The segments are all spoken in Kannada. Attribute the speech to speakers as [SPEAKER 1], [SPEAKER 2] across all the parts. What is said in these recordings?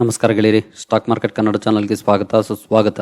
[SPEAKER 1] ನಮಸ್ಕಾರ ಗೆಳೆಯರಿ ಸ್ಟಾಕ್ ಮಾರ್ಕೆಟ್ ಕನ್ನಡ ಚಾನಲ್ಗೆ ಸ್ವಾಗತ, ಸುಸ್ವಾಗತ.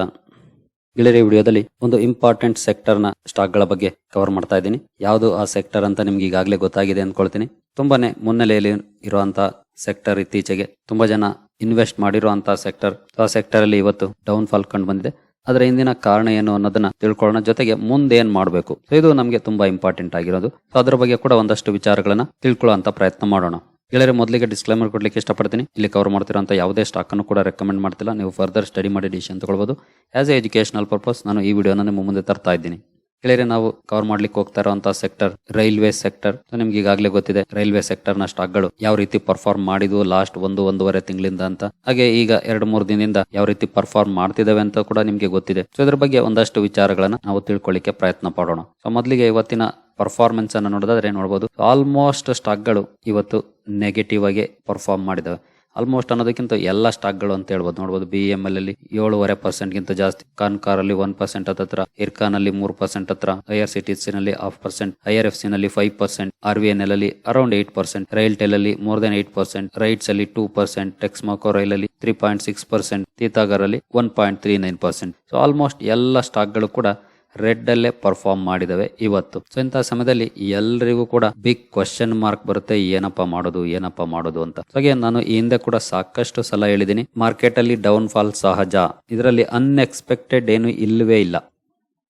[SPEAKER 1] ಗೆಳೆಯರಿ ವಿಡಿಯೋದಲ್ಲಿ ಒಂದು ಇಂಪಾರ್ಟೆಂಟ್ ಸೆಕ್ಟರ್ನ ಸ್ಟಾಕ್ಗಳ ಬಗ್ಗೆ ಕವರ್ ಮಾಡ್ತಾ ಇದ್ದೀನಿ. ಯಾವುದು ಆ ಸೆಕ್ಟರ್ ಅಂತ ನಿಮ್ಗೆ ಈಗಾಗಲೇ ಗೊತ್ತಾಗಿದೆ ಅಂದ್ಕೊಳ್ತೀನಿ ತುಂಬಾನೇ ಮುನ್ನೆಲೆಯಲ್ಲಿ ಇರುವಂತಹ ಸೆಕ್ಟರ್ ಇತ್ತೀಚೆಗೆ ತುಂಬಾ ಜನ ಇನ್ವೆಸ್ಟ್ ಮಾಡಿರುವಂತಹ ಸೆಕ್ಟರ್ ಆ ಸೆಕ್ಟರ್ ಅಲ್ಲಿ ಇವತ್ತು ಡೌನ್ ಫಾಲ್ ಕಂಡು ಬಂದಿದೆ. ಅದರ ಹಿಂದಿನ ಕಾರಣ ಏನು ಅನ್ನೋದನ್ನ ತಿಳ್ಕೊಳ್ಳೋಣ. ಜೊತೆಗೆ ಮುಂದೆ ಏನ್ ಮಾಡಬೇಕು? ಇದು ನಮಗೆ ತುಂಬಾ ಇಂಪಾರ್ಟೆಂಟ್ ಆಗಿರೋದು. ಅದ್ರ ಬಗ್ಗೆ ಕೂಡ ಒಂದಷ್ಟು ವಿಚಾರಗಳನ್ನ ತಿಳ್ಕೊಳ್ಳೋ ಪ್ರಯತ್ನ ಮಾಡೋಣ. ಗೆಳೆಯರೆ, ಮೊದಲಿಗೆ ಡಿಸ್ಕ್ಲೈಮರ್ ಕೊಡ್ಲಿಕ್ಕೆ ಇಷ್ಟಪಡ್ತೀನಿ. ಇಲ್ಲಿ ಕವರ್ ಮಾಡ್ತಿರೋಂಥ ಯಾವುದೇ ಸ್ಟಾಕ್ ಅನ್ನು ಕೂಡ ರೆಕಮೆಂಡ್ ಮಾಡ್ತಿಲ್ಲ. ನೀವು ಫರ್ದರ್ ಸ್ಟಡಿ ಮಾಡಿ ಡಿಸಿಷನ್ ತಗೊಳ್ಬೋದು. ಆಸ್ ಎ ಎಜುಕೇಶನಲ್ ಪರ್ಪಸ್ ನಾನು ಈ ವಿಡಿಯೋನ ನಿಮ್ಮ ಮುಂದೆ ತರ್ತಾ ಇದ್ದೀನಿ. ಗೆಳೆಯರೆ ನಾವು ಕವರ್ ಮಾಡ್ಲಿಕ್ಕೆ ಹೋಗ್ತಾ ಇರುವಂತಹ ಸೆಕ್ಟರ್ ರೈಲ್ವೆ ಸೆಕ್ಟರ್ ನಿಮ್ಗೆ ಈಗಾಗಲೇ ಗೊತ್ತಿದೆ ರೈಲ್ವೆ ಸೆಕ್ಟರ್ನ ಸ್ಟಾಕ್ಗಳು ಯಾವ ರೀತಿ ಪರ್ಫಾರ್ಮ್ ಮಾಡಿದ್ವು ಲಾಸ್ಟ್ ಒಂದು, ಒಂದೂವರೆ ತಿಂಗಳಿಂದ ಅಂತ. ಹಾಗೆ ಈಗ ಎರಡು, ಮೂರು ದಿನದಿಂದ ಯಾವ ರೀತಿ ಪರ್ಫಾರ್ಮ್ ಮಾಡ್ತಿದಾವೆ ಅಂತ ಕೂಡ ನಿಮ್ಗೆ ಗೊತ್ತಿದೆ. ಸೊ ಇದ್ರ ಬಗ್ಗೆ ಒಂದಷ್ಟು ವಿಚಾರಗಳನ್ನ ನಾವು ತಿಳ್ಕೊಳ್ಳಿಕ್ಕೆ ಪ್ರಯತ್ನ ಪಡೋಣ. ಸೊ ಮೊದಲಿಗೆ ಇವತ್ತಿನ ಪರ್ಫಾರ್ಮೆನ್ಸ್ ಅನ್ನು ನೋಡೋದಾದ್ರೆ ನೋಡಬಹುದು ಆಲ್ಮೋಸ್ಟ್ ಸ್ಟಾಕ್ಗಳು ಇವತ್ತು ನೆಗೆಟಿವ್ ಆಗಿ ಪರ್ಫಾರ್ಮ್ ಮಾಡಿದಾವೆ ಆಲ್ಮೋಸ್ಟ್ ಅನ್ನೋದಕ್ಕಿಂತ ಎಲ್ಲ ಸ್ಟಾಕ್ಗಳು ಅಂತ ಹೇಳ್ಬೋದು. ನೋಡಬಹುದು ಬಿ ಎಂ ಎಲ್ ಅಲ್ಲಿ ಏಳುವರೆ ಪರ್ಸೆಂಟ್ ಗಿಂತ ಜಾಸ್ತಿ. ಕಾನ್ಕಾರ್ ಅಲ್ಲಿ ಒನ್ ಪರ್ಸೆಂಟ್ ಹತ್ರ ಇರ್ಕಾನ್ ಅಲ್ಲಿ ಮೂರು ಪರ್ಸೆಂಟ್ ಹತ್ರ ಐಆರ್ ಸಿ ಟಿ ಸಿ ನಲ್ಲಿ half percent IR F C ನಲ್ಲಿ five percent R V N L ಅಲ್ಲಿ around eight percent rail tell ಅಲ್ಲಿ more than eight percent RITES ಅಲ್ಲಿ ಟೂ ಪರ್ಸೆಂಟ್ ಟೆಕ್ಸ್ಮಾಕೋ ರೈಲ್ ಅಲ್ಲಿ three point six percent Titagarh ಅಲ್ಲಿ one point three nine percent so almost ಎಲ್ಲ ಸ್ಟಾಕ್ಗಳು ಕೂಡ ರೆಡ್ ಅಲ್ಲೇ ಪರ್ಫಾರ್ಮ್ ಮಾಡಿದವೆ ಇವತ್ತು. ಸೊ ಇಂತಹ ಸಮಯದಲ್ಲಿ ಎಲ್ರಿಗೂ ಕೂಡ ಬಿಗ್ ಕ್ವಶನ್ ಮಾರ್ಕ್ ಬರುತ್ತೆ, ಏನಪ್ಪ ಮಾಡೋದು ಏನಪ್ಪ ಮಾಡೋದು ಅಂತ. ಹಾಗೆ ನಾನು ಈ ಹಿಂದೆ ಕೂಡ ಸಾಕಷ್ಟು ಸಲ ಹೇಳಿದೀನಿ ಮಾರ್ಕೆಟ್ ಅಲ್ಲಿ ಡೌನ್ ಫಾಲ್ ಸಹಜ. ಇದರಲ್ಲಿ ಅನ್ಎಕ್ಸ್ಪೆಕ್ಟೆಡ್ ಏನು ಇಲ್ಲವೇ ಇಲ್ಲ.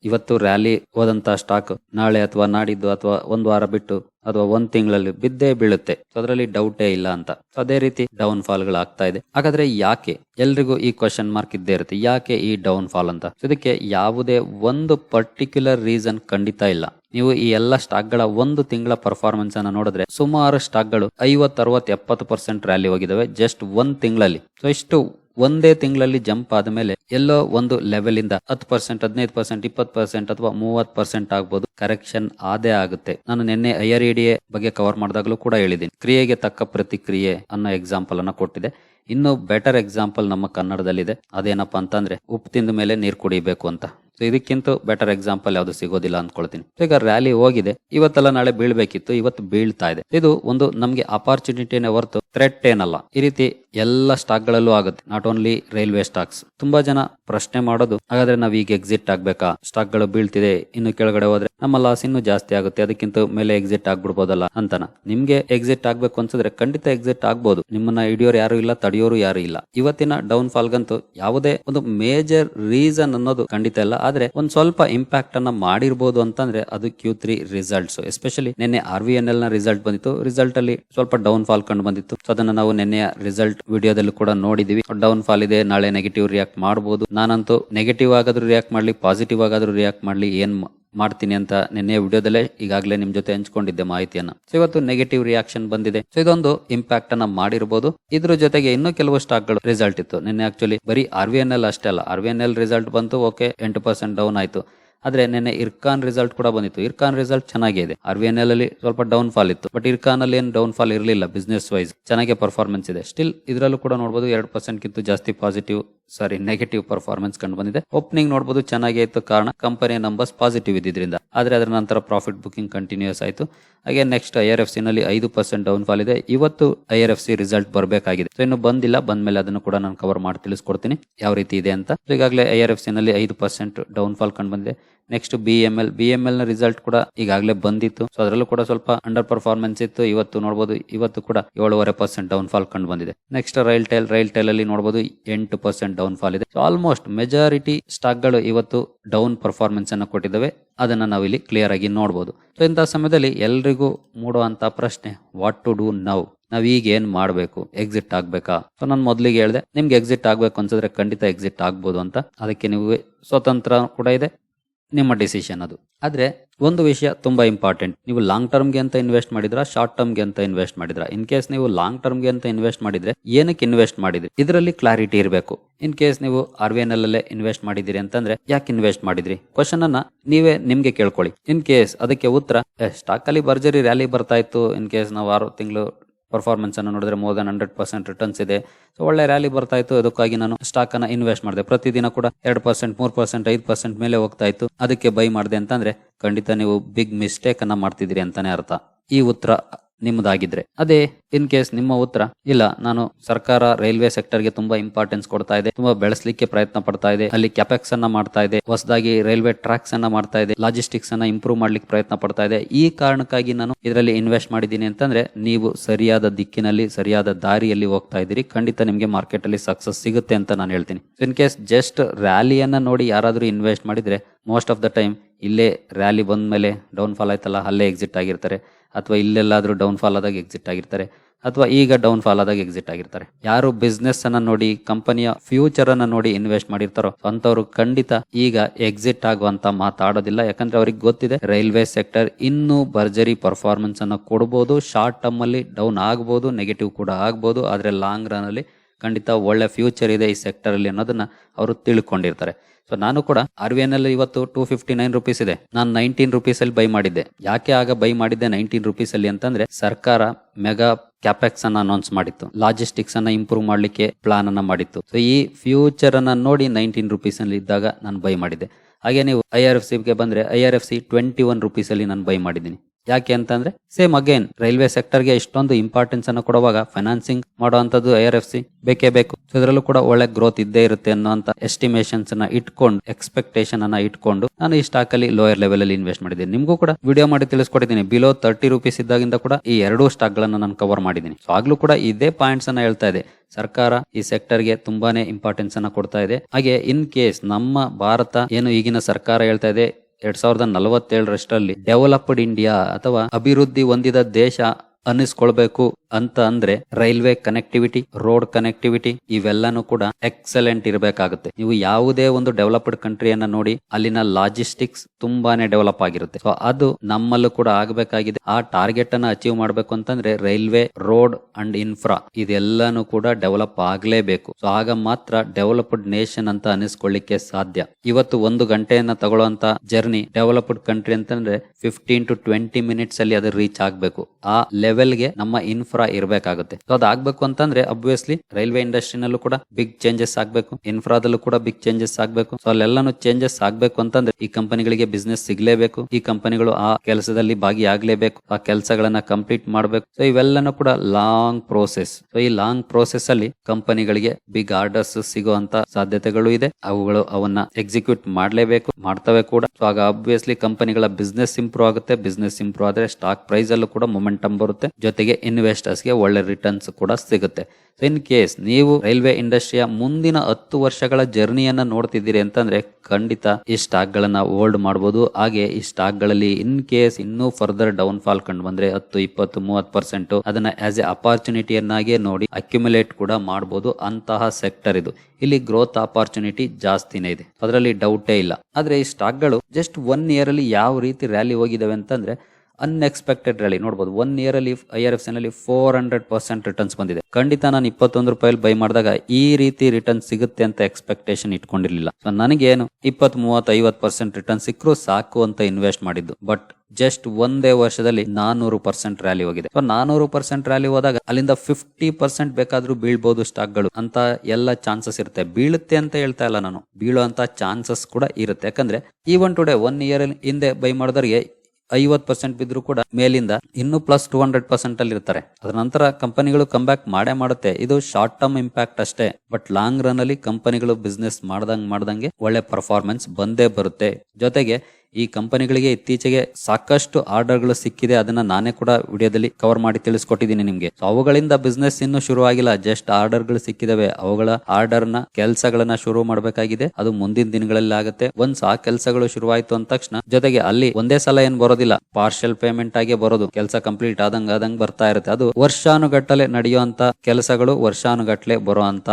[SPEAKER 1] ಇವತ್ತು ರ್ಯಾಲಿ ಹೋದಂತ ಸ್ಟಾಕ್ ನಾಳೆ ಅಥವಾ ನಾಡಿದ್ದು ಅಥವಾ ಒಂದ್ ವಾರ ಬಿಟ್ಟು ಅಥವಾ ಒಂದ್ ತಿಂಗಳಲ್ಲಿ ಬಿದ್ದೇ ಬೀಳುತ್ತೆ. ಅದರಲ್ಲಿ ಡೌಟೇ ಇಲ್ಲ ಅಂತ. ಅದೇ ರೀತಿ ಡೌನ್ ಫಾಲ್ಗಳು ಆಗ್ತಾ ಇದೆ. ಹಾಗಾದ್ರೆ ಯಾಕೆ ಎಲ್ರಿಗೂ ಈ ಕ್ವಶನ್ ಮಾರ್ಕ್ ಇದ್ದೇ ಇರುತ್ತೆ? ಯಾಕೆ ಈ ಡೌನ್ ಫಾಲ್ ಅಂತ ಇದಕ್ಕೆ ಯಾವುದೇ ಒಂದು ಪರ್ಟಿಕ್ಯುಲರ್ ರೀಸನ್ ಖಂಡಿತ ಇಲ್ಲ. ನೀವು ಈ ಎಲ್ಲ ಸ್ಟಾಕ್ಗಳ ಒಂದು ತಿಂಗಳ ಪರ್ಫಾರ್ಮೆನ್ಸ್ ಅನ್ನ ನೋಡಿದ್ರೆ ಸುಮಾರು ಸ್ಟಾಕ್ಗಳು ಐವತ್ ಅರವತ್ ಎಪ್ಪತ್ತು ಪರ್ಸೆಂಟ್ ರ್ಯಾಲಿ ಹೋಗಿದಾವೆ ಜಸ್ಟ್ ಒಂದ್ ತಿಂಗಳಲ್ಲಿ. ಸೊ ಇಷ್ಟು ಒಂದೇ ತಿಂಗಳಲ್ಲಿ ಜಂಪ್ ಆದ ಮೇಲೆ ಎಲ್ಲೋ ಒಂದು ಲೆವೆಲ್ ಇಂದ ಹತ್ತು ಪರ್ಸೆಂಟ್ ಹದಿನೈದು ಪರ್ಸೆಂಟ್ ಇಪ್ಪತ್ತು ಪರ್ಸೆಂಟ್ ಅಥವಾ ಮೂವತ್ತು ಪರ್ಸೆಂಟ್ ಆಗ್ಬೋದು. ಕರೆಕ್ಷನ್ ಆದೇ ಆಗುತ್ತೆ. ನಾನು ನಿನ್ನೆ ಐಆರ್ ಎ ಬಗ್ಗೆ ಕವರ್ ಮಾಡಿದಾಗಲೂ ಕೂಡ ಹೇಳಿದ್ದೀನಿ. ಕ್ರಿಯೆಗೆ ತಕ್ಕ ಪ್ರತಿಕ್ರಿಯೆ ಅನ್ನೋ ಎಕ್ಸಾಂಪಲ್ ಅನ್ನ ಕೊಟ್ಟಿದೆ. ಇನ್ನು ಬೆಟರ್ ಎಕ್ಸಾಂಪಲ್ ನಮ್ಮ ಕನ್ನಡದಲ್ಲಿದೆ. ಅದೇನಪ್ಪ ಅಂತಂದ್ರೆ ಉಪ್ಪು ತಿಂದ ಮೇಲೆ ನೀರು ಕುಡಿಬೇಕು ಅಂತ. ಸೊ ಇದಕ್ಕಿಂತ ಬೆಟರ್ ಎಕ್ಸಾಂಪಲ್ ಯಾವ್ದು ಸಿಗೋದಿಲ್ಲ ಅನ್ಕೊಳ್ತೀನಿ. ಈಗ ರ್ಯಾಲಿ ಹೋಗಿದೆ. ಇವತ್ತೆಲ್ಲ ನಾಳೆ ಬೀಳ್ಬೇಕಿತ್ತು. ಇವತ್ತು ಬೀಳ್ತಾ ಇದೆ. ಇದು ಒಂದು ನಮ್ಗೆ ಅಪಾರ್ಚುನಿಟಿನೇ ಹೊರತು ಥ್ರೆಟ್ ಏನಲ್ಲ. ಈ ರೀತಿ ಎಲ್ಲ ಸ್ಟಾಕ್ ಗಳಲ್ಲೂ ಆಗುತ್ತೆ. ನಾಟ್ ಓನ್ಲಿ ರೈಲ್ವೆ ಸ್ಟಾಕ್ಸ್ ತುಂಬಾ ಜನ ಪ್ರಶ್ನೆ ಮಾಡೋದು, ಹಾಗಾದ್ರೆ ನಾವ್ ಈಗ ಎಕ್ಸಿಟ್ ಆಗ್ಬೇಕಾ? ಸ್ಟಾಕ್ಗಳು ಬೀಳ್ತಿದೆ, ಇನ್ನು ಕೆಳಗಡೆ ಹೋದ್ರೆ ನಮ್ಮ ಲಾಸ್ ಇನ್ನು ಜಾಸ್ತಿ ಆಗುತ್ತೆ, ಅದಕ್ಕಿಂತ ಮೇಲೆ ಎಕ್ಸಿಟ್ ಆಗ್ಬಿಡ್ಬೋದಲ್ಲ ಅಂತನ. ನಿಮ್ಗೆ ಎಕ್ಸಿಟ್ ಆಗ್ಬೇಕು ಅನ್ಸಿದ್ರೆ ಖಂಡಿತ ಎಕ್ಸಿಟ್ ಆಗ್ಬೋದು. ನಿಮ್ಮನ್ನ ಹಿಡಿಯೋರು ಯಾರು ಇಲ್ಲ, ತಡೆಯೋರು ಯಾರು ಇಲ್ಲ. ಇವತ್ತಿನ ಡೌನ್ ಫಾಲ್ ಗಂತೂ ಯಾವುದೇ ಒಂದು ಮೇಜರ್ ರೀಸನ್ ಅನ್ನೋದು ಖಂಡಿತ ಇಲ್ಲ. ಆದ್ರೆ ಒಂದ್ ಸ್ವಲ್ಪ ಇಂಪ್ಯಾಕ್ಟ್ ಅನ್ನ ಮಾಡಿರ್ಬೋದು ಅಂತಂದ್ರೆ ಅದು ಕ್ಯೂ ತ್ರೀ ರಿಸಲ್ಟ್ಸ್ ಎಸ್ಪೆಷಲಿ ನಿನ್ನೆ ಆರ್ ವಿ ಎನ್ ಎಲ್ನ ರಿಸಲ್ಟ್ ಬಂದಿತ್ತು. ರಿಸಲ್ಟ್ ಅಲ್ಲಿ ಸ್ವಲ್ಪ ಡೌನ್ ಫಾಲ್ ಕಂಡು ಬಂದಿತ್ತು. ಸೊ ಅದನ್ನ ನಾವು ನಿನ್ನೆಯ ರಿಸಲ್ಟ್ ವಿಡಿಯೋದಲ್ಲೂ ಕೂಡ ನೋಡಿದೀವಿ ಡೌನ್ ಫಾಲ್ ಇದೆ, ನಾಳೆ ನೆಗೆಟಿವ್ ರಿಯಾಕ್ಟ್ ಮಾಡಬಹುದು ನಾನಂತೂ ನೆಗೆಟಿವ್ ಆಗಾದ್ರೂ ರಿಯಾಕ್ಟ್ ಮಾಡ್ಲಿ ಪಾಸಿಟಿವ್ ಆಗಾದ್ರೂ ರಿಯಾಕ್ಟ್ ಮಾಡ್ಲಿ, ಏನ್ ಮಾಡ್ತೀನಿ ಅಂತ ನಿನ್ನೆ ವಿಡಿಯೋದಲ್ಲೇ ಈಗಾಗಲೇ ನಿಮ್ ಜೊತೆ ಹಂಚ್ಕೊಂಡಿದ್ದೆ ಮಾಹಿತಿಯನ್ನ. ಸೊ ಇವತ್ತು ನೆಗೆಟಿವ್ ರಿಯಾಕ್ಷನ್ ಬಂದಿದೆ. ಸೊ ಇದೊಂದು ಇಂಪ್ಯಾಕ್ಟ್ ಅನ್ನ ಮಾಡಿರಬಹುದು ಇದ್ರ ಜೊತೆಗೆ ಇನ್ನೂ ಕೆಲವು ಸ್ಟಾಕ್ಗಳು ರಿಸಲ್ಟ್ ಇತ್ತು. ನಿನ್ನೆ ಆಕ್ಚುಲಿ ಬರೀ ಆರ್ ಅಷ್ಟೇ ಅಲ್ಲ. ಆರ್ ರಿಸಲ್ಟ್ ಬಂತು ಓಕೆ ಎಂಟು ಪರ್ಸೆಂಟ್ ಡೌನ್ ಆಯ್ತು. ಆದ್ರೆ ನಿನ್ನೆ ಇರ್ಕಾನ್ ರಿಸಲ್ಟ್ ಕೂಡ ಬಂದಿತ್ತು. ಇರ್ಕಾನ್ ರಿಸಲ್ಟ್ ಚೆನ್ನಾಗಿದೆ ಇದೆ. ಆರ್ ಅಲ್ಲಿ ಸ್ವಲ್ಪ ಡೌನ್ ಫಾಲ್ ಇತ್ತು. ಬಟ್ ಇರ್ಕಾನ್ ಅಲ್ಲಿ ಏನು ಡೌನ್ ಫಾಲ್ ಇರಲಿಲ್ಲ ಬಿಸ್ನೆಸ್ ವೈಸ್ ಚೆನ್ನಾಗಿ ಪರ್ಫಾರ್ಮೆನ್ಸ್ ಇದೆ. ಸ್ಟಿಲ್ ಇದರಲ್ಲೂ ಕೂಡ ನೋಡಬಹುದು ಎರಡು ಪರ್ಸೆಂಟ್ ಜಾಸ್ತಿ ಪಾಸಿಟಿವ್ ಸಾರಿ ನೆಗೆಟಿವ್ ಪರ್ಫಾರ್ಮೆನ್ಸ್ ಕಂಡು ಬಂದಿದೆ. ಓಪನಿಂಗ್ ನೋಡಬಹುದು ಚೆನ್ನಾಗೇ ಇತ್ತು. ಕಾರಣ ಕಂಪನಿಯ ನಂಬರ್ಸ್ ಪಾಸಿಟಿವ್ ಇದ್ದಿದ್ರಿಂದ. ಆದರೆ ಅದರ ನಂತರ ಪ್ರಾಫಿಟ್ ಬುಕಿಂಗ್ ಕಂಟಿನ್ಯೂಸ್ ಆಯಿತು. ಹಾಗೆ ನೆಕ್ಸ್ಟ್ ಐ ಆರ್ ಎಫ್ ಸಿನಲ್ಲಿ ಐದು ಪರ್ಸೆಂಟ್ ಡೌನ್ ಫಾಲ್ ಇದೆ. ಇವತ್ತು I R F C result ಬರಬೇಕಾಗಿದೆ. ಸೊ ಇನ್ನು ಬಂದಿಲ್ಲ. ಬಂದ್ಮೇಲೆ ಅದನ್ನು ಕೂಡ ನಾನು ಕವರ್ ಮಾಡಿ ತಿಳಿಸ್ಕೊಡ್ತೀನಿ. ಯಾವ ರೀತಿ ಇದೆ ಅಂತ. ಈಗಾಗಲೇ ಐ ಆರ್ ಎಫ್ ಸಿ ನಲ್ಲಿ ಐದು ಪರ್ಸೆಂಟ್ ಡೌನ್ ಫಾಲ್ ಕಂಡು ಬಂದಿದೆ. Next B M L B M ಎಲ್ನ result ಕೂಡ ಈಗಾಗಲೇ ಬಂದಿತ್ತು. ಸೊ ಅದರಲ್ಲೂ ಕೂಡ ಸ್ವಲ್ಪ ಅಂಡರ್ ಪರ್ಫಾರ್ಮೆನ್ಸ್ ಇತ್ತು. ಇವತ್ತು ನೋಡಬಹುದು ಇವತ್ತು ಕೂಡ ಏಳುವರೆ ಪರ್ಸೆಂಟ್ ಡೌನ್ ಫಾಲ್ ಕಂಡು ಬಂದಿದೆ. Next rail tail rail tail ಅಲ್ಲಿ ನೋಡಬಹುದು ಎಂಟು ಪರ್ಸೆಂಟ್ ಡೌನ್ ಫಾಲ್ ಇದೆ ಆಲ್ಮೋಸ್ಟ್ ಮೆಜಾರಿಟಿ ಸ್ಟಾಕ್ಗಳು ಇವತ್ತು ಡೌನ್ ಪರ್ಫಾರ್ಮೆನ್ಸ್ ಅನ್ನು ಕೊಟ್ಟಿದ್ದಾವೆ. ಅದನ್ನ ನಾವಿಲ್ಲಿ ಕ್ಲಿಯರ್ ಆಗಿ ನೋಡಬಹುದು ಸೊ ಇಂತಹ ಸಮಯದಲ್ಲಿ ಎಲ್ರಿಗೂ ಮೂಡುವಂತ ಪ್ರಶ್ನೆ ವಾಟ್ ಟು ಡೂ ನೌ ನಾವ್ ಈಗ ಏನ್ ಮಾಡ್ಬೇಕು? ಎಕ್ಸಿಟ್ ಆಗ್ಬೇಕಾ? ಸೊ ನಾನು ಮೊದಲಿಗೆ ಹೇಳಿದೆ, ನಿಮ್ಗೆ ಎಕ್ಸಿಟ್ ಆಗ್ಬೇಕು ಅನ್ಸಿದ್ರೆ ಖಂಡಿತ ಎಕ್ಸಿಟ್ ಆಗ್ಬೋದು ಅಂತ. ಅದಕ್ಕೆ ನೀವು ಸ್ವತಂತ್ರ ಕೂಡ ಇದೆ. ನಿಮ್ಮ ಡಿಸಿಷನ್ ಅದು. ಆದ್ರೆ ಒಂದು ವಿಷಯ ತುಂಬಾ ಇಂಪಾರ್ಟೆಂಟ್ ನೀವು ಲಾಂಗ್ ಟರ್ಮ್ಗೆ ಅಂತ ಇನ್ವೆಸ್ಟ್ ಮಾಡಿದ್ರ ಶಾರ್ಟ್ ಟರ್ಮ್ಗೆ ಅಂತ ಇನ್ವೆಸ್ಟ್ ಮಾಡಿದ್ರ? ಇನ್ ಕೇಸ್ ನೀವು ಲಾಂಗ್ ಟರ್ಮ್ಗೆ ಅಂತ ಇನ್ವೆಸ್ಟ್ ಮಾಡಿದ್ರೆ ಏನಕ್ಕೆ ಇನ್ವೆಸ್ಟ್ ಮಾಡಿದ್ರಿ? ಇದರಲ್ಲಿ ಕ್ಲಾರಿಟಿ ಇರಬೇಕು. ಇನ್ ಕೇಸ್ ನೀವು ಆರ್ ವಿ ಎನ್ ಇನ್ವೆಸ್ಟ್ ಮಾಡಿದಿರಿ ಅಂತಂದ್ರೆ ಯಾಕೆ ಇನ್ವೆಸ್ಟ್ ಮಾಡಿದ್ರಿ? ಕ್ವಶನ್ ಅನ್ನ ನೀವೇ ನಿಮ್ಗೆ ಕೇಳ್ಕೊಳ್ಳಿ. ಇನ್ ಕೇಸ್ ಅದಕ್ಕೆ ಉತ್ತರ ಸ್ಟಾಕ್ ಅಲ್ಲಿ ಭರ್ಜರಿ ರ್ಯಾಲಿ ಬರ್ತಾ ಇತ್ತು. ಇನ್ ಕೇಸ್ ನಾವು ಆರು ತಿಂಗಳು ಪರ್ಫಾರ್ಮೆನ್ಸ್ ಅನ್ನು ನೋಡಿದ್ರೆ more than hundred percent returns ಇದೆ. ಸೊ ಒಳ್ಳೆ ರ್ಯಾಲಿ ಬರ್ತಾ ಇತ್ತು. ಅದಕ್ಕಾಗಿ ನಾನು ಸ್ಟಾಕ್ ಅನ್ನ ಇನ್ವೆಸ್ಟ್ ಮಾಡಿದೆ. ಪ್ರತಿದಿನ ಕೂಡ ಎರಡು ಪರ್ಸೆಂಟ್ ಮೂರ್ ಪರ್ಸೆಂಟ್ ಐದು ಪರ್ಸೆಂಟ್ ಮೇಲೆ ಹೋಗ್ತಾ ಇತ್ತು. ಅದಕ್ಕೆ ಬೈ ಮಾಡಿದೆ ಅಂತಂದ್ರೆ ಖಂಡಿತ ನೀವು ಬಿಗ್ ಮಿಸ್ಟೇಕ್ ಅನ್ನ ಮಾಡ್ತಿದ್ದೀರಿ ಅಂತಾನೆ ಅರ್ಥ. ಈ ಉತ್ತರ ನಿಮ್ಮದಾಗಿದ್ರೆ. ಅದೇ ಇನ್ ಕೇಸ್ ನಿಮ್ಮ ಉತ್ತರ, ಇಲ್ಲ, ನಾನು ಸರ್ಕಾರ ರೈಲ್ವೆ ಸೆಕ್ಟರ್ಗೆ ತುಂಬಾ ಇಂಪಾರ್ಟೆನ್ಸ್ ಕೊಡ್ತಾ ಇದೆ, ತುಂಬಾ ಬೆಳೆಸಲಿಕ್ಕೆ ಪ್ರಯತ್ನ ಪಡ್ತಾ ಇದೆ, ಅಲ್ಲಿ ಕ್ಯಾಪೆಕ್ಸ್ ಅನ್ನ ಮಾಡ್ತಾ ಇದೆ, ಹೊಸದಾಗಿ ರೈಲ್ವೆ ಟ್ರ್ಯಾಕ್ಸ್ ಅನ್ನ ಮಾಡ್ತಾ ಇದೆ ಲಾಜಿಸ್ಟಿಕ್ಸ್ ಅನ್ನ ಇಂಪ್ರೂವ್ ಮಾಡ್ಲಿಕ್ಕೆ ಪ್ರಯತ್ನ ಪಡ್ತಾ ಇದೆ, ಈ ಕಾರಣಕ್ಕಾಗಿ ನಾನು ಇದರಲ್ಲಿ ಇನ್ವೆಸ್ಟ್ ಮಾಡಿದ್ದೀನಿ ಅಂತಂದ್ರೆ, ನೀವು ಸರಿಯಾದ ದಿಕ್ಕಿನಲ್ಲಿ, ಸರಿಯಾದ ದಾರಿಯಲ್ಲಿ ಹೋಗ್ತಾ ಇದ್ದೀರಿ, ಖಂಡಿತ ನಿಮಗೆ ಮಾರ್ಕೆಟ್ ಅಲ್ಲಿ ಸಕ್ಸಸ್ ಸಿಗುತ್ತೆ ಅಂತ ನಾನು ಹೇಳ್ತೀನಿ. ಇನ್ ಕೇಸ್ ಜಸ್ಟ್ ರ್ಯಾಲಿಯನ್ನ ನೋಡಿ ಯಾರಾದ್ರೂ ಇನ್ವೆಸ್ಟ್ ಮಾಡಿದ್ರೆ ಮೋಸ್ಟ್ ಆಫ್ ದ ಟೈಮ್ ಇಲ್ಲೇ ರ್ಯಾಲಿ ಬಂದ ಮೇಲೆ ಡೌನ್ ಫಾಲ್ ಆಯ್ತಲ್ಲ, ಅಲ್ಲೇ ಎಕ್ಸಿಟ್ ಆಗಿರ್ತಾರೆ. ಅಥವಾ ಇಲ್ಲೆಲ್ಲಾದರೂ ಡೌನ್ ಫಾಲ್ ಆದಾಗ ಎಕ್ಸಿಟ್ ಆಗಿರ್ತಾರೆ. ಅಥವಾ ಈಗ ಡೌನ್ ಫಾಲ್ ಆದಾಗ ಎಕ್ಸಿಟ್ ಆಗಿರ್ತಾರೆ. ಯಾರು ಬಿಸ್ನೆಸ್ ಅನ್ನ ನೋಡಿ ಕಂಪನಿಯ ಫ್ಯೂಚರ್ ಅನ್ನ ನೋಡಿ ಇನ್ವೆಸ್ಟ್ ಮಾಡಿರ್ತಾರೋ ಅಂತವ್ರು ಖಂಡಿತ ಈಗ ಎಕ್ಸಿಟ್ ಆಗುವಂತ ಮಾತಾಡೋದಿಲ್ಲ. ಯಾಕಂದ್ರೆ ಅವ್ರಿಗೆ ಗೊತ್ತಿದೆ ರೈಲ್ವೆ ಸೆಕ್ಟರ್ ಇನ್ನೂ ಭರ್ಜರಿ ಪರ್ಫಾರ್ಮೆನ್ಸ್ ಅನ್ನ ಕೊಡಬಹುದು ಶಾರ್ಟ್ ಟರ್ಮ್ ಅಲ್ಲಿ ಡೌನ್ ಆಗ್ಬೋದು ನೆಗೆಟಿವ್ ಕೂಡ ಆಗ್ಬೋದು. ಆದ್ರೆ ಲಾಂಗ್ ರನ್ ಅಲ್ಲಿ ಖಂಡಿತ ಒಳ್ಳೆ ಫ್ಯೂಚರ್ ಇದೆ ಈ ಸೆಕ್ಟರ್ ಅಲ್ಲಿ ಅನ್ನೋದನ್ನ ಅವರು ತಿಳ್ಕೊಂಡಿರ್ತಾರೆ. ಸೊ ನಾನು ಕೂಡ ಆರ್ ವಿ ಎನ್ ಅಲ್ಲಿ ಇವತ್ತು ಟೂ ಫಿಫ್ಟಿ ನೈನ್ ರುಪೀಸ್ ಇದೆ. ನಾನು ನೈನ್ಟೀನ್ ರುಪೀಸ್ ಅಲ್ಲಿ ಬೈ ಮಾಡಿದ್ದೆ. ಯಾಕೆ ಆಗ ಬೈ ಮಾಡಿದ್ದೆ ನೈನ್ಟೀನ್ ರುಪೀಸ್ ಅಲ್ಲಿ ಅಂತಂದ್ರೆ ಸರ್ಕಾರ ಮೆಗಾ ಕ್ಯಾಪೆಕ್ಸ್ ಅನ್ನ ಅನೌನ್ಸ್ ಮಾಡಿತ್ತು. ಲಾಜಿಸ್ಟಿಕ್ಸ್ ಅನ್ನ ಇಂಪ್ರೂವ್ ಮಾಡ್ಲಿಕ್ಕೆ ಪ್ಲಾನ್ ಅನ್ನ ಮಾಡಿತ್ತು. ಸೊ ಈ ಫ್ಯೂಚರ್ ಅನ್ನ ನೋಡಿ ನೈನ್ಟೀನ್ ರುಪೀಸ್ ಅಲ್ಲಿ ಇದ್ದಾಗ ನಾನು ಬೈ ಮಾಡಿದ್ದೆ. ಹಾಗೆ ನೀವು ಐ ಆರ್ ಎಫ್ಗೆ ಬಂದ್ರೆ I R F C twenty one rupees ಅಲ್ಲಿ ನಾನು ಬೈ ಮಾಡಿದ್ದೀನಿ. ಯಾಕೆ ಅಂತಂದ್ರೆ ಸೇಮ್ ಅಗೇನ್ ರೈಲ್ವೆ ಸೆಕ್ಟರ್ಗೆ ಇಷ್ಟೊಂದು ಇಂಪಾರ್ಟೆನ್ಸ್ ಅನ್ನು ಕೊಡುವಾಗ ಫೈನಾನ್ಸಿಂಗ್ ಮಾಡುವಂತದ್ದು ಐ ಆರ್ ಎಫ್ ಸಿ ಬೇಕೇ ಬೇಕು. ಇದರಲ್ಲೂ ಕೂಡ ಒಳ್ಳೆ ಗ್ರೋತ್ ಇದ್ದೇ ಇರುತ್ತೆ ಅನ್ನುವಂತ ಎಸ್ಟಿಮೇಷನ್ಸ್ ಅನ್ನ ಇಟ್ಕೊಂಡು ಎಕ್ಸ್ಪೆಕ್ಟೇಷನ್ ಅನ್ನ ಇಟ್ಕೊಂಡು ನಾನು ಈ ಸ್ಟಾಕ್ ಅಲ್ಲಿ ಲೋಯರ್ ಲೆವೆಲ್ ಅಲ್ಲಿ ಇನ್ವೆಸ್ಟ್ ಮಾಡಿದ್ದೀನಿ. ನಿಮಗೂ ಕೂಡ ವಿಡಿಯೋ ಮಾಡಿ ತಿಳಿಸ್ಕೊಟ್ಟಿದ್ದೀನಿ. ಬಿಲೋ ತರ್ಟಿ ರುಪೀಸ್ ಇದ್ದಾಗಿಂದ ಕೂಡ ಈ ಎರಡು ಸ್ಟಾಕ್ ಗಳನ್ನ ನಾನು ಕವರ್ ಮಾಡಿದ್ದೀನಿ. ಸೊ ಆಗ್ಲೂ ಕೂಡ ಇದೇ ಪಾಯಿಂಟ್ಸ್ ಅನ್ನ ಹೇಳ್ತಾ ಇದೆ. ಸರ್ಕಾರ ಈ ಸೆಕ್ಟರ್ಗೆ ತುಂಬಾನೇ ಇಂಪಾರ್ಟೆನ್ಸ್ ಅನ್ನ ಕೊಡ್ತಾ ಇದೆ. ಹಾಗೆ ಇನ್ ಕೇಸ್ ನಮ್ಮ ಭಾರತ ಏನು ಈಗಿನ ಸರ್ಕಾರ ಹೇಳ್ತಾ ಇದೆ ಎರಡ್ ಸಾವಿರದ ನಲವತ್ತೇಳರಷ್ಟರಲ್ಲಿ ಡೆವಲಪ್ಡ್ ಇಂಡಿಯಾ ಅಥವಾ ಅಭಿವೃದ್ಧಿ ಹೊಂದಿದ ದೇಶ ಅನ್ನಿಸ್ಕೊಳ್ಬೇಕು ಅಂತ ಅಂದ್ರೆ ರೈಲ್ವೆ ಕನೆಕ್ಟಿವಿಟಿ, ರೋಡ್ ಕನೆಕ್ಟಿವಿಟಿ ಇವೆಲ್ಲನೂ ಕೂಡ ಎಕ್ಸಲೆಂಟ್ ಇರಬೇಕಾಗುತ್ತೆ. ನೀವು ಯಾವುದೇ ಒಂದು ಡೆವಲಪ್ಡ್ ಕಂಟ್ರಿಯನ್ನ ನೋಡಿ ಅಲ್ಲಿನ ಲಾಜಿಸ್ಟಿಕ್ಸ್ ತುಂಬಾನೇ ಡೆವಲಪ್ ಆಗಿರುತ್ತೆ. ಸೊ ಅದು ನಮ್ಮಲ್ಲೂ ಕೂಡ ಆಗಬೇಕಾಗಿದೆ. ಆ ಟಾರ್ಗೆಟ್ ಅನ್ನ ಅಚೀವ್ ಮಾಡಬೇಕು ಅಂತಂದ್ರೆ ರೈಲ್ವೆ, ರೋಡ್ ಅಂಡ್ ಇನ್ಫ್ರಾ ಇದೆಲ್ಲಾನು ಕೂಡ ಡೆವಲಪ್ ಆಗಲೇಬೇಕು. ಸೊ ಆಗ ಮಾತ್ರ ಡೆವಲಪ್ಡ್ ನೇಷನ್ ಅಂತ ಅನಿಸ್ಕೊಳ್ಳಿಕ್ಕೆ ಸಾಧ್ಯ. ಇವತ್ತು ಒಂದು ಗಂಟೆಯನ್ನ ತಗೊಳ್ಳುವಂತ ಜರ್ನಿ ಡೆವಲಪ್ಡ್ ಕಂಟ್ರಿ ಅಂತಂದ್ರೆ ಫಿಫ್ಟೀನ್ ಟು ಟ್ವೆಂಟಿ ಮಿನಿಟ್ಸ್ ಅಲ್ಲಿ ಅದು ರೀಚ್ ಆಗ್ಬೇಕು. ಆ ಲೆವೆಲ್ಗೆ ನಮ್ಮ ಇನ್ಫ್ರಾ ಇರಬೇಕಾಗುತ್ತೆ. ಸೊ ಅದಾಗಬೇಕು ಅಂತಂದ್ರೆ ಅಬ್ವಿಯಸ್ಲಿ ರೈಲ್ವೆ ಇಂಡಸ್ಟ್ರಿನಲ್ಲೂ ಕೂಡ ಬಿಗ್ ಚೇಂಜಸ್ ಆಗಬೇಕು. ಇನ್ಫ್ರಾದಲ್ಲೂ ಕೂಡ ಬಿಗ್ ಚೇಂಜಸ್ ಆಗಬೇಕು. ಸೊ ಅಲ್ಲೆಲ್ಲಾನು ಚೇಂಜಸ್ ಆಗಬೇಕು ಅಂತಂದ್ರೆ, ಈ ಕಂಪನಿಗಳಿಗೆ ಬಿಸ್ನೆಸ್ ಸಿಗ್ಲೇಬೇಕು. ಈ ಕಂಪನಿಗಳು ಆ ಕೆಲಸದಲ್ಲಿ ಭಾಗಿಯಾಗಲೇಬೇಕು. ಆ ಕೆಲಸಗಳನ್ನ ಕಂಪ್ಲೀಟ್ ಮಾಡಬೇಕು. ಸೊ ಇವೆಲ್ಲನೂ ಕೂಡ ಲಾಂಗ್ ಪ್ರೋಸೆಸ್ ಸೊ ಈ ಲಾಂಗ್ ಪ್ರೋಸೆಸ್ ಅಲ್ಲಿ ಕಂಪನಿಗಳಿಗೆ ಬಿಗ್ ಆರ್ಡರ್ಸ್ ಸಿಗುವಂತ ಸಾಧ್ಯತೆಗಳು ಇದೆ. ಅವುಗಳು ಅವನ್ನ ಎಕ್ಸಿಕ್ಯೂಟ್ ಮಾಡಲೇಬೇಕು, ಮಾಡ್ತವೆ ಕೂಡ. ಸೊ ಆಗ ಅಬ್ವಿಯಸ್ಲಿ ಕಂಪನಿಗಳ ಬಿಸ್ನೆಸ್ ಇಂಪ್ರೂವ್ ಆಗುತ್ತೆ. ಬಿಸ್ನೆಸ್ ಇಂಪ್ರೂವ್ ಆದ್ರೆ ಸ್ಟಾಕ್ ಪ್ರೈಸ್ ಅಲ್ಲೂ ಕೂಡ ಮೊಮೆಂಟಮ್ ಬರುತ್ತೆ. ಜೊತೆಗೆ ಇನ್ವೆಸ್ಟರ್ಸ್ಗೆ ಒಳ್ಳೆ ರಿಟರ್ನ್ಸ್ ಕೂಡ ಸಿಗುತ್ತೆ. ಸೊ ಇನ್ ಕೇಸ್ ನೀವು ರೈಲ್ವೆ ಇಂಡಸ್ಟ್ರಿಯ ಮುಂದಿನ ಹತ್ತು ವರ್ಷಗಳ ಜರ್ನಿಯನ್ನ ನೋಡ್ತಿದ್ದೀರಿ ಅಂತಂದ್ರೆ ಖಂಡಿತ ಈ ಸ್ಟಾಕ್ ಗಳನ್ನ ಹೋಲ್ಡ್ ಮಾಡಬಹುದು ಹಾಗೆ ಈ ಸ್ಟಾಕ್ಗಳಲ್ಲಿ ಇನ್ ಕೇಸ್ ಇನ್ನೂ ಫರ್ದರ್ ಡೌನ್ ಫಾಲ್ ಕಂಡು ಬಂದ್ರೆ ಹತ್ತು, ಇಪ್ಪತ್ತು, ಮೂವತ್ತು ಪರ್ಸೆಂಟ್ ಅದನ್ನ ಆಸ್ ಎ ಅಪಾರ್ಚುನಿಟಿಯನ್ನಾಗೆ ನೋಡಿ ಅಕ್ಯುಮುಲೇಟ್ ಕೂಡ ಮಾಡಬಹುದು ಅಂತಹ ಸೆಕ್ಟರ್ ಇದು. ಇಲ್ಲಿ ಗ್ರೋತ್ ಅಪೋರ್ಚುನಿಟಿ ಜಾಸ್ತಿನೇ ಇದೆ. ಅದರಲ್ಲಿ ಡೌಟೇ ಇಲ್ಲ. ಆದ್ರೆ ಈ ಸ್ಟಾಕ್ಗಳು ಜಸ್ಟ್ ಒನ್ ಇಯರ್ ಅಲ್ಲಿ ಯಾವ ರೀತಿ ರ್ಯಾಲಿ ಹೋಗಿದಾವೆ ಅಂತಂದ್ರೆ ಅನ್ಎಕ್ಸ್ಪೆಕ್ಟೆಡ್ ರ್ಯಾಲಿ ನೋಡಬಹುದು ಒನ್ ಇಯರ್ ಅಲ್ಲಿ ಐ ಆರ್ ಎಫ್ನಲ್ಲಿ ಫೋರ್ ಹಂಡ್ರೆಡ್ ಪರ್ಸೆಂಟ್ ರಿಟರ್ನ್ಸ್ ಬಂದಿದೆ. ಖಂಡಿತ ನಾನು ಇಪ್ಪತ್ತೊಂದು ರೂಪಾಯಿ ಬೈ ಮಾಡಿದಾಗ ಈ ರೀತಿ ರಿಟರ್ನ್ ಸಿಗುತ್ತೆ ಅಂತ ಎಕ್ಸ್ಪೆಕ್ಟೇಷನ್ ಇಟ್ಕೊಂಡಿರ್ಲಿಲ್ಲ. ಸೊ ನನಗೇನು ಇಪ್ಪತ್ ಮೂವತ್ ಐವತ್ ಪರ್ಸೆಂಟ್ ರಿಟರ್ನ್ ಸಿಕ್ಕರು ಸಾಕು ಅಂತ ಇನ್ವೆಸ್ಟ್ ಮಾಡಿದ್ದು. ಬಟ್ ಜಸ್ಟ್ ಒಂದೇ ವರ್ಷದಲ್ಲಿ ನಾನೂರು ಪರ್ಸೆಂಟ್ ರ್ಯಾಲಿ ಹೋಗಿದೆ. ಸೊ ನಾನೂರು ಪರ್ಸೆಂಟ್ ರ್ಯಾಲಿ ಹೋದಾಗ ಅಲ್ಲಿಂದ ಫಿಫ್ಟಿ ಪರ್ಸೆಂಟ್ ಬೇಕಾದ್ರೂ ಬೀಳ್ಬಹುದು ಸ್ಟಾಕ್ಗಳು ಅಂತ ಎಲ್ಲ ಚಾನ್ಸಸ್ ಇರುತ್ತೆ. ಬೀಳುತ್ತೆ ಅಂತ ಹೇಳ್ತಾ ಇಲ್ಲ ನಾನು. ಬೀಳುವಂತ ಚಾನ್ಸಸ್ ಕೂಡ ಇರುತ್ತೆ. ಯಾಕಂದ್ರೆ ಈವನ್ ಟುಡೇ ಒನ್ ಇಯರ್ ಹಿಂದೆ ಬೈ ಮಾಡಿದವರಿಗೆ ಐವತ್ ಪರ್ಸೆಂಟ್ ಬಿದ್ರು ಕೂಡ ಮೇಲಿಂದ ಇನ್ನು ಪ್ಲಸ್ ಟೂ ಹಂಡ್ರೆಡ್ ಪರ್ಸೆಂಟ್ ಅಲ್ಲಿ ಇರ್ತಾರೆ. ಅದರ ನಂತರ ಕಂಪನಿಗಳು ಬ್ಯಾಕ್ ಮಾಡೇ ಮಾಡುತ್ತೆ. ಇದು ಶಾರ್ಟ್ ಟರ್ಮ್ ಇಂಪ್ಯಾಕ್ಟ್ ಅಷ್ಟೇ. ಬಟ್ ಲಾಂಗ್ ರನ್ ಅಲ್ಲಿ ಕಂಪನಿಗಳು ಬಿಸ್ನೆಸ್ ಮಾಡ್ದಂಗ್ ಮಾಡ್ದಂಗೆ ಒಳ್ಳೆ ಪರ್ಫಾರ್ಮೆನ್ಸ್ ಬಂದೇ ಬರುತ್ತೆ. ಜೊತೆಗೆ ಈ ಕಂಪನಿಗಳಿಗೆ ಇತ್ತೀಚೆಗೆ ಸಾಕಷ್ಟು ಆರ್ಡರ್ಗಳು ಸಿಕ್ಕಿದೆ. ಅದನ್ನ ನಾನೇ ಕೂಡ ವಿಡಿಯೋದಲ್ಲಿ ಕವರ್ ಮಾಡಿ ತಿಳಿಸ್ಕೊಟ್ಟಿದ್ದೀನಿ ನಿಮಗೆ. ಸೊ ಅವುಗಳಿಂದ ಬಿಸ್ನೆಸ್ ಇನ್ನು ಶುರು ಆಗಿಲ್ಲ ಜಸ್ಟ್ ಆರ್ಡರ್ಗಳು ಸಿಕ್ಕಿದವೆ. ಅವುಗಳ ಆರ್ಡರ್ನ ಕೆಲಸಗಳನ್ನ ಶುರು ಮಾಡಬೇಕಾಗಿದೆ. ಅದು ಮುಂದಿನ ದಿನಗಳಲ್ಲಿ ಆಗುತ್ತೆ. ಒನ್ಸ್ ಆ ಕೆಲಸಗಳು ಶುರುವಾಯಿತು ಅಂದ ತಕ್ಷಣ ಜೊತೆಗೆ ಅಲ್ಲಿ ಒಂದೇ ಸಲ ಏನ್ ಬರೋದಿಲ್ಲ. ಪಾರ್ಷಲ್ ಪೇಮೆಂಟ್ ಆಗಿ ಬರೋದು. ಕೆಲಸ ಕಂಪ್ಲೀಟ್ ಆದಂಗ ಆದಂಗ್ ಬರ್ತಾ ಇರುತ್ತೆ. ಅದು ವರ್ಷಾನುಗಟ್ಟಲೆ ನಡೆಯುವಂತ ಕೆಲಸಗಳು ವರ್ಷಾನುಗಟ್ಟಲೆ ಬರುವಂತ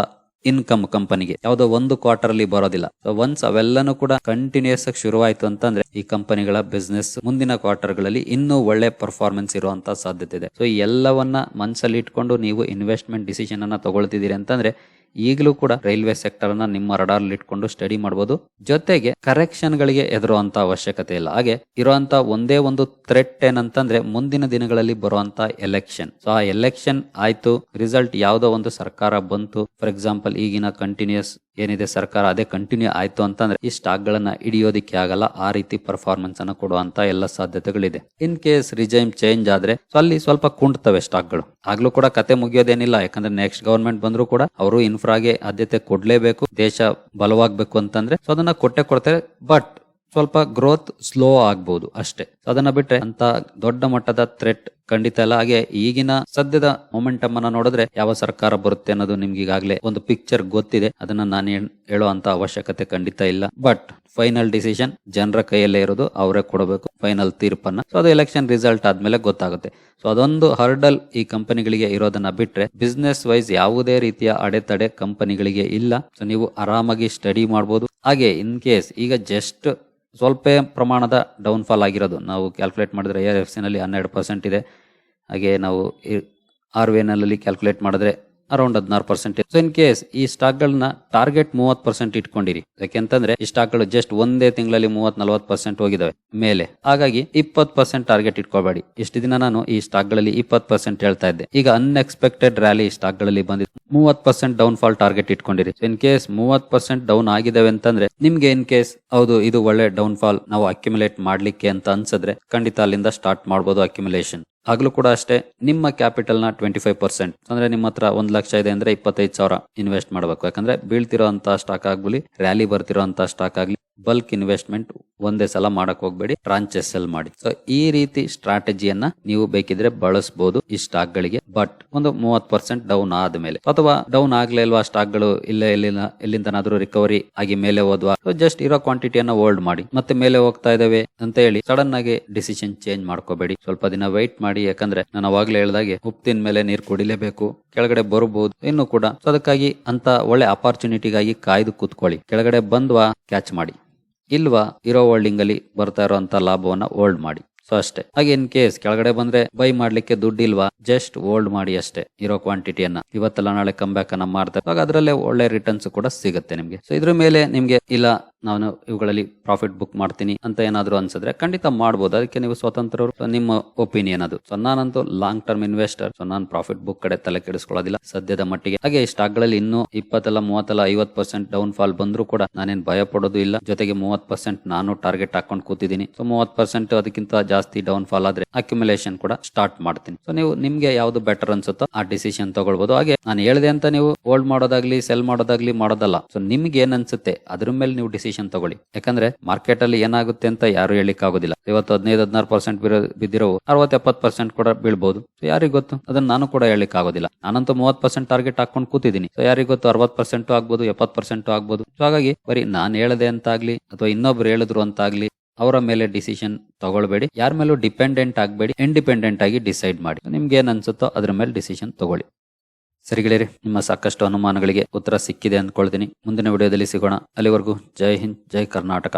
[SPEAKER 1] ಇನ್ಕಮ್ ಕಂಪನಿಗೆ ಯಾವುದೋ ಒಂದು ಕ್ವಾರ್ಟರ್ ಅಲ್ಲಿ ಬರೋದಿಲ್ಲ. ಸೊ ಒನ್ಸ್ ಅವೆಲ್ಲನೂ ಕೂಡ ಕಂಟಿನ್ಯೂಸ್ ಆಗಿ ಶುರುವಾಯ್ತು ಅಂತಂದ್ರೆ ಈ ಕಂಪನಿಗಳ ಬಿಸ್ನೆಸ್ ಮುಂದಿನ ಕ್ವಾರ್ಟರ್ಗಳಲ್ಲಿ ಇನ್ನೂ ಒಳ್ಳೆ ಪರ್ಫಾರ್ಮೆನ್ಸ್ ಇರುವಂತ ಸಾಧ್ಯತೆ ಇದೆ. ಸೊ ಎಲ್ಲವನ್ನ ಮನಸ್ಸಲ್ಲಿ ಇಟ್ಕೊಂಡು ನೀವು ಇನ್ವೆಸ್ಟ್ಮೆಂಟ್ ಡಿಸಿಷನ್ ಅನ್ನ ತಗೊಳ್ತಿದ್ದೀರಿ ಅಂತಂದ್ರೆ ಈಗಲೂ ಕೂಡ ರೈಲ್ವೆ ಸೆಕ್ಟರ್ ಅನ್ನ ನಿಮ್ಮ ರಡಾರ್ ಇಟ್ಕೊಂಡು ಸ್ಟಡಿ ಮಾಡಬಹುದು ಜೊತೆಗೆ ಕರೆಕ್ಷನ್ ಗಳಿಗೆ ಎದುರುವಂತ ಅವಶ್ಯಕತೆ ಇಲ್ಲ. ಹಾಗೆ ಇರುವಂತ ಒಂದೇ ಒಂದು ಥ್ರೆಟ್ ಏನಂತಂದ್ರೆ ಮುಂದಿನ ದಿನಗಳಲ್ಲಿ ಬರುವಂತ ಎಲೆಕ್ಷನ್ ಸೊ ಆ ಎಲೆಕ್ಷನ್ ಆಯ್ತು ರಿಸಲ್ಟ್ ಯಾವುದೋ ಒಂದು ಸರ್ಕಾರ ಬಂತು. ಫಾರ್ ಎಕ್ಸಾಂಪಲ್ ಈಗಿನ ಕಂಟಿನ್ಯೂಸ್ ಏನಿದೆ ಸರ್ಕಾರ, ಅದೇ ಕಂಟಿನ್ಯೂ ಆಯ್ತು ಅಂತಂದ್ರೆ ಈ ಸ್ಟಾಕ್ ಗಳನ್ನ ಹಿಡಿಯೋದಿಕ್ಕೆ ಆಗಲ್ಲ. ಆ ರೀತಿ ಪರ್ಫಾರ್ಮೆನ್ಸ್ ಅನ್ನ ಕೊಡುವಂತ ಎಲ್ಲ ಸಾಧ್ಯತೆಗಳಿದೆ. ಇನ್ ಕೇಸ್ ರಿಜೈಮ್ ಚೇಂಜ್ ಆದ್ರೆ ಅಲ್ಲಿ ಸ್ವಲ್ಪ ಕುಂಟ್ತವೆ ಸ್ಟಾಕ್ಗಳು. ಆಗ್ಲೂ ಕೂಡ ಕತೆ ಮುಗಿಯೋದೇನಿಲ್ಲ. ಯಾಕಂದ್ರೆ ನೆಕ್ಸ್ಟ್ ಗವರ್ಮೆಂಟ್ ಬಂದ್ರು ಕೂಡ ಅವರು ಇನ್ಫ್ರಾಗೆ ಆದ್ಯತೆ ಕೊಡ್ಲೇಬೇಕು, ದೇಶ ಬಲವಾಗಬೇಕು ಅಂತಂದ್ರೆ ಸೊ ಅದನ್ನ ಕೊಟ್ಟೆ ಕೊಡ್ತಾರೆ. ಬಟ್ ಸ್ವಲ್ಪ ಗ್ರೋತ್ ಸ್ಲೋ ಆಗ್ಬಹುದು ಅಷ್ಟೇ. ಅದನ್ನ ಬಿಟ್ರೆ ಅಂತ ದೊಡ್ಡ ಮಟ್ಟದ ಥ್ರೆಟ್ ಖಂಡಿತ ಇಲ್ಲ. ಹಾಗೆ ಈಗಿನ ಸದ್ಯದ ಮೊಮೆಂಟಮ್ ಅನ್ನ ನೋಡಿದ್ರೆ ಯಾವ ಸರ್ಕಾರ ಬರುತ್ತೆ ಅನ್ನೋದು ನಿಮ್ಗೆ ಈಗಾಗಲೇ ಒಂದು ಪಿಕ್ಚರ್ ಗೊತ್ತಿದೆ. ಅದನ್ನ ನಾನು ಹೇಳೋ ಅಂತ ಅವಶ್ಯಕತೆ ಖಂಡಿತ ಇಲ್ಲ. ಬಟ್ ಫೈನಲ್ ಡಿಸಿಷನ್ ಜನರ ಕೈಯಲ್ಲೇ ಇರೋದು, ಅವರೇ ಕೊಡಬೇಕು ಫೈನಲ್ ತೀರ್ಪನ್ನ. ಸೊ ಅದು ಎಲೆಕ್ಷನ್ ರಿಸಲ್ಟ್ ಆದ್ಮೇಲೆ ಗೊತ್ತಾಗುತ್ತೆ. ಸೊ ಅದೊಂದು ಹರ್ಡಲ್ ಈ ಕಂಪನಿಗಳಿಗೆ ಇರೋದನ್ನ ಬಿಟ್ರೆ ಬಿಸ್ನೆಸ್ ವೈಸ್ ಯಾವುದೇ ರೀತಿಯ ಅಡೆತಡೆ ಕಂಪನಿಗಳಿಗೆ ಇಲ್ಲ. ಸೊ ನೀವು ಆರಾಮಾಗಿ ಸ್ಟಡಿ ಮಾಡಬಹುದು ಹಾಗೆ ಇನ್ ಕೇಸ್ ಈಗ ಜಸ್ಟ್ ಸ್ವಲ್ಪ ಪ್ರಮಾಣದ ಡೌನ್ಫಾಲ್ ಆಗಿರೋದು. ನಾವು ಕ್ಯಾಲ್ಕುಲೇಟ್ ಮಾಡಿದ್ರೆ ಎಫ್ನಲ್ಲಿ ಹನ್ನೆರಡು ಪರ್ಸೆಂಟ್ ಇದೆ. ಹಾಗೆ ನಾವು ಆರ್ ವಿ ನಲ್ಲಿ ಕ್ಯಾಲ್ಕುಲೇಟ್ ಮಾಡಿದ್ರೆ ಅರೌಂಡ್ ಹದಿನಾರು ಪರ್ಸೆಂಟ್ ಸೊ ಇನ್ ಕೇಸ್ ಈ ಸ್ಟಾಕ್ ಗಳನ್ನ ಟಾರ್ಗೆಟ್ ಮೂವತ್ ಪರ್ಸೆಂಟ್ ಇಟ್ಕೊಂಡಿರಿ. ಯಾಕೆಂತಂದ್ರೆ ಈ ಸ್ಟಾಕ್ಗಳು ಜಸ್ಟ್ ಒಂದೇ ತಿಂಗಳಲ್ಲಿ ಮೂವತ್ ನಲ್ವತ್ ಪರ್ಸೆಂಟ್ ಹೋಗಿದಾವೆ ಮೇಲೆ. ಹಾಗಾಗಿ ಇಪ್ಪತ್ ಪರ್ಸೆಂಟ್ ಟಾರ್ಗೆಟ್ ಇಟ್ಕೋಬೇಡಿ. ಇಷ್ಟು ದಿನ ನಾನು ಈ ಸ್ಟಾಕ್ಗಳಲ್ಲಿ ಇಪ್ಪತ್ ಪರ್ಸೆಂಟ್ ಹೇಳ್ತಾ ಇದ್ದೆ. ಈಗ ಅನ್ಎಕ್ಸ್ಪೆಕ್ಟೆಡ್ ರ್ಯಾಲಿ ಸ್ಟಾಕ್ಗಳಲ್ಲಿ ಬಂದಿದೆ. ಮೂವತ್ ಪರ್ಸೆಂಟ್ ಡೌನ್ ಫಾಲ್ ಟಾರ್ಗೆಟ್ ಇಟ್ಕೊಂಡಿರಿ. ಇನ್ ಕೇಸ್ ಮೂವತ್ ಪರ್ಸೆಂಟ್ ಡೌನ್ ಆಗಿದಾವೆ ಅಂತಂದ್ರೆ ನಿಮ್ಗೆ ಇನ್ ಕೇಸ್ ಹೌದು, ಇದು ಒಳ್ಳೆ ಡೌನ್ ಫಾಲ್ ನಾವು ಅಕ್ಯುಮುಲೇಟ್ ಮಾಡ್ಲಿಕ್ಕೆ ಅಂತ ಅನ್ಸಿದ್ರೆ ಖಂಡಿತ ಅಲ್ಲಿಂದ ಸ್ಟಾರ್ಟ್ ಮಾಡಬಹುದು ಅಕ್ಯುಮುಲೇಷನ್ ಆಗ್ಲೂ ಕೂಡ ಅಷ್ಟೇ, ನಿಮ್ಮ ಕ್ಯಾಪಿಟಲ್ನ ಟ್ವೆಂಟಿ ಫೈವ್ ಪರ್ಸೆಂಟ್ ಅಂದ್ರೆ ನಿಮ್ಮ ಹತ್ರ ಒಂದ್ ಲಕ್ಷ ಇದೆ ಅಂದ್ರೆ ಇಪ್ಪತ್ತೈದು ಸಾವಿರ ಇನ್ವೆಸ್ಟ್ ಮಾಡಬೇಕು. ಯಾಕಂದ್ರೆ ಬೀಳ್ತಿರೋ ಅಂತ ಸ್ಟಾಕ್ ಆಗ್ಲಿ ರ್ಯಾಲಿ ಬರ್ತಿರೋ ಅಂತ ಸ್ಟಾಕ್ ಆಗ್ಲಿ ಬಲ್ಕ್ ಇನ್ವೆಸ್ಟ್ಮೆಂಟ್ ಒಂದೇ ಸಲ ಮಾಡಕ್ ಹೋಗ್ಬೇಡಿ ಟ್ರಾಂಚಸ್ ಅಲ್ಲಿ ಮಾಡಿ. ಸೊ ಈ ರೀತಿ ಸ್ಟ್ರಾಟಜಿಯನ್ನ ನೀವು ಬೇಕಿದ್ರೆ ಬಳಸಬಹುದು ಈ ಸ್ಟಾಕ್ ಗಳಿಗೆ ಬಟ್ ಒಂದು ಮೂವತ್ ಪರ್ಸೆಂಟ್ ಡೌನ್ ಆದ್ಮೇಲೆ. ಅಥವಾ ಡೌನ್ ಆಗ್ಲೇ ಇಲ್ವಾ ಸ್ಟಾಕ್ಗಳು ಇಲ್ಲ ಎಲ್ಲಿಂದ ಎಲ್ಲಿಂದನಾದ್ರೂ ರಿಕವರಿ ಆಗಿ ಮೇಲೆ ಹೋದ್ವಾ? ಜಸ್ಟ್ ಇರೋ ಕ್ವಾಂಟಿಟಿಯನ್ನ ಹೋಲ್ಡ್ ಮಾಡಿ. ಮತ್ತೆ ಮೇಲೆ ಹೋಗ್ತಾ ಇದಾವೆ ಅಂತ ಹೇಳಿ ಸಡನ್ ಆಗಿ ಡಿಸಿಷನ್ ಚೇಂಜ್ ಮಾಡ್ಕೋಬೇಡಿ. ಸ್ವಲ್ಪ ದಿನ ವೈಟ್ ಮಾಡಿ, ಯಾಕಂದ್ರೆ ನಾನು ಅವಾಗ್ಲೇ ಹೇಳ್ದಾಗೆ ಉಪ್ಪಿನ ಮೇಲೆ ನೀರು ಕುಡಿಲೇಬೇಕು, ಕೆಳಗಡೆ ಬರಬಹುದು ಇನ್ನು ಕೂಡ. ಸೊ ಅದಕ್ಕಾಗಿ ಅಂತ ಒಳ್ಳೆ ಅಪಾರ್ಚುನಿಟಿಗಾಗಿ ಕಾಯ್ದು ಕೂತ್ಕೊಳ್ಳಿ. ಕೆಳಗಡೆ ಬಂದ್ವಾ ಕ್ಯಾಚ್ ಮಾಡಿ. ಇಲ್ವಾ ಇರೋ ಹೋಲ್ಡಿಂಗಲ್ಲಿ ಬರ್ತಾ ಇರೋವಂಥ ಲಾಭವನ್ನು ಹೋಲ್ಡ್ ಮಾಡಿ. ಸೊ ಅಷ್ಟೇ. ಹಾಗೆ ಇನ್ ಕೇಸ್ ಕೆಳಗಡೆ ಬಂದ್ರೆ ಬೈ ಮಾಡ್ಲಿಕ್ಕೆ ದುಡ್ಡು ಇಲ್ವಾ ಜಸ್ಟ್ ಹೋಲ್ಡ್ ಮಾಡಿ ಅಷ್ಟೇ ಇರೋ ಕ್ವಾಂಟಿಟಿಯನ್ನ ಇವತ್ತೆಲ್ಲ ನಾಳೆ ಕಮ್ ಬ್ಯಾಕ್ ಅನ್ನ ಮಾಡ್ತಾರೆ. ಅದರಲ್ಲೇ ಒಳ್ಳೆ ರಿಟರ್ನ್ಸ್ ಕೂಡ ಸಿಗುತ್ತೆ ನಿಮ್ಗೆ. ಸೊ ಇದ್ರ ಮೇಲೆ ನಿಮ್ಗೆ ಇಲ್ಲ, ನಾನು ಇವುಗಳಲ್ಲಿ ಪ್ರಾಫಿಟ್ ಬುಕ್ ಮಾಡ್ತೀನಿ ಅಂತ ಏನಾದ್ರು ಅನ್ಸಿದ್ರೆ ಖಂಡಿತ ಮಾಡಬಹುದು ಅದಕ್ಕೆ ನೀವು ಸ್ವತಂತ್ರರು. ನಿಮ್ಮ ಒಪಿನಿಯನ್ ಅದು. ಸೊ ನಾನಂತೂ ಲಾಂಗ್ ಟರ್ಮ್ ಇನ್ವೆಸ್ಟರ್ ಸೊ ನಾನು ಪ್ರಾಫಿಟ್ ಬುಕ್ ಕಡೆ ತಲೆ ಕೆಡಿಸ್ಕೊಳ್ಳೋದಿಲ್ಲ ಸದ್ಯದ ಮಟ್ಟಿಗೆ. ಹಾಗೆ ಸ್ಟಾಕ್ಗಳಲ್ಲಿ ಇನ್ನೂ ಇಪ್ಪತ್ತಲ್ಲ, ಮೂವತ್ತಲ್ಲ ಐವತ್ ಪರ್ಸೆಂಟ್ ಡೌನ್ ಫಾಲ್ ಬಂದ್ರು ಕೂಡ ನಾನೇನ್ ಭಯ ಪಡೋದು ಇಲ್ಲ. ಜೊತೆಗೆ ಮೂವತ್ ಪರ್ಸೆಂಟ್ ನಾನು ಟಾರ್ಗೆಟ್ ಹಾಕೊಂಡು ಕೂತಿದ್ದೀನಿ. ಸೊ ಮೂವತ್ ಪರ್ಸೆಂಟ್ ಅದಕ್ಕಿಂತ ಜಾಸ್ತಿ ಡೌನ್ ಫಾಲ್ ಆದ್ರೆ ಅಕ್ಯುಮುಲೇಷನ್ ಕೂಡ ಸ್ಟಾರ್ಟ್ ಮಾಡ್ತೀನಿ. ಸೊ ನೀವು ನಿಮ್ಗೆ ಯಾವ್ದು ಬೆಟರ್ ಅನ್ಸುತ್ತೋ ಆ ಡಿಸಿಷನ್ ತಗೊಳ್ಬಹುದು ಹಾಗೆ ನಾನು ಹೇಳಿದೆ ಅಂತ ನೀವು ಹೋಲ್ಡ್ ಮಾಡೋದಾಗ್ಲಿ ಸೆಲ್ ಮಾಡೋದಾಗ್ಲಿ ಮಾಡೋದಲ್ಲ. ಸೊ ನಿಮ್ಗೆ ಏನ್ ಅನ್ಸುತ್ತೆ? ಅದ್ರ ಮೇಲೆ ನೀವು ಡಿಸಿಷನ್ ತಗೊಳ್ಳಿ. ಯಾಕಂದ್ರೆ ಮಾರ್ಕೆಟ್ ಅಲ್ಲಿ ಏನಾಗುತ್ತೆ ಅಂತ ಯಾರು ಹೇಳಿಕ್ ಆಗೋದಿಲ್ಲ ಇವತ್ತು ಹದಿನೈದು, ಹದಿನಾರು ಪರ್ಸೆಂಟ್ ಬಿದ್ದಿರೋ ಅರವತ್ ಎಪ್ಪತ್ ಪರ್ಸೆಂಟ್ ಕೂಡ ಬೀಳ್ಬಹುದು ಯಾರಿಗ್ ಗೊತ್ತು? ಅದನ್ನ ನಾನು ಕೂಡ ಹೇಳಿಕ್ ಆಗೋದಿಲ್ಲ ನಾನಂತೂ ಮೂವತ್ ಪರ್ಸೆಂಟ್ ಟಾರ್ಗೆಟ್ ಹಾಕೊಂಡು ಕೂತಿದ್ದೀನಿ. ಸೊ ಯಾರಿಗ್ ಗೊತ್ತು? ಅರವತ್ ಪರ್ಸೆಂಟ್ ಆಗ್ಬೋದು ಎಪ್ಪತ್ ಪರ್ಸೆಂಟ್ ಆಗ್ಬೋದು. ಸೊ ಹಾಗಾಗಿ ಬರೀ ನಾನು ಹೇಳದೆ ಅಂತಾಗ್ಲಿ ಅಥವಾ ಇನ್ನೊಬ್ರು ಹೇಳಿದ್ರು ಅಂತಾಗ್ಲಿ ಅವರ ಮೇಲೆ ಡಿಸಿಷನ್ ತಗೊಳ್ಬೇಡಿ. ಯಾರ ಮೇಲೂ ಡಿಪೆಂಡೆಂಟ್ ಆಗಬೇಡಿ. ಇಂಡಿಪೆಂಡೆಂಟ್ ಆಗಿ ಡಿಸೈಡ್ ಮಾಡಿ. ನಿಮ್ಗೆ ಏನ್ ಅನ್ಸುತ್ತೋ ಅದ್ರ ಮೇಲೆ ಡಿಸಿಷನ್ ತಗೊಳ್ಳಿ. ಸರಿ ಗೆಳೆಯರಿ, ನಿಮ್ಮ ಸಾಕಷ್ಟು ಅನುಮಾನಗಳಿಗೆ ಉತ್ತರ ಸಿಕ್ಕಿದೆ ಅಂದ್ಕೊಳ್ತೀನಿ. ಮುಂದಿನ ವಿಡಿಯೋದಲ್ಲಿ ಸಿಗೋಣ. ಅಲ್ಲಿವರೆಗೂ ಜೈ ಹಿಂದ್, ಜೈ ಕರ್ನಾಟಕ.